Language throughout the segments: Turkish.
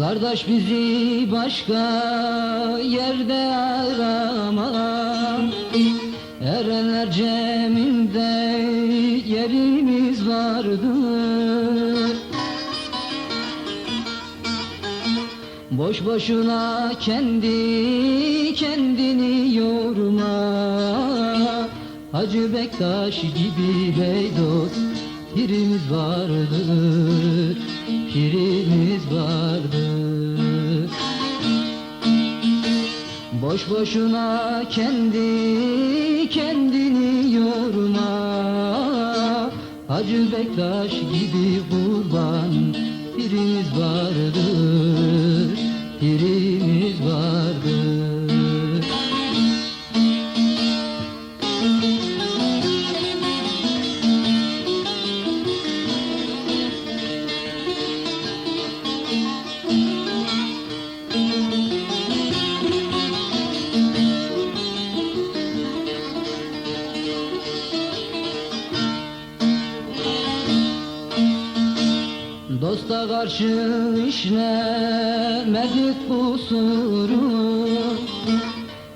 Kardeş bizi başka yerde arama Erenler ceminde yerimiz vardır Boş boşuna kendi kendini yorma. Hacı Bektaş gibi beydost pirimiz vardır Pirimiz vardır Boş boşuna kendi kendini yorma. Hacı Bektaş gibi kurban pirimiz vardır Pirimiz vardır Dosta karşı işlemedik kusuru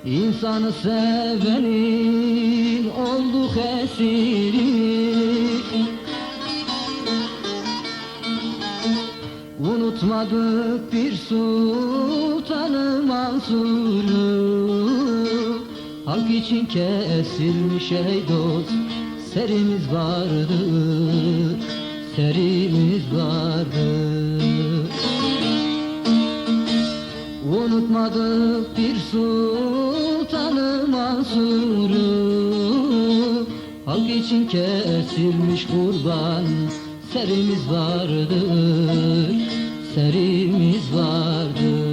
İnsanı sevenin olduk esiri. Unutmadık bir sultanı Mansur'u Halk için kesilmiş ey dost Serimiz vardır Serimiz vardır Unutmadık bir sultanı Mansur'u. Halk için kesilmiş kurban Serimiz vardır Serimiz vardır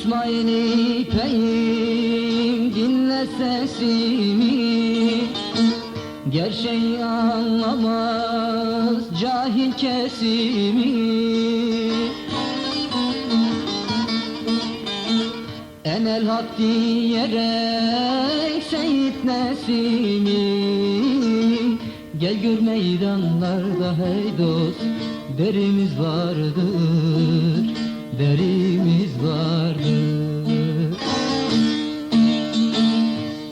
İsmail'i peyim dinle sesimi. Gerçeği anlamaz cahil kesimi. Enel hak diyerek Seyit Nesimi. Gel gör meydanlarda hey dost Derimiz vardır Derimiz vardır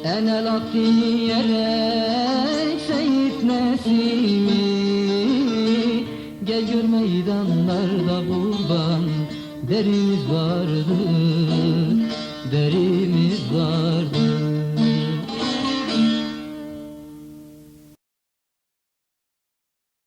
Enel hak diyerek Seyit Nesimi Gel gör meydanlarda kurban Derimiz vardır Derimiz vardır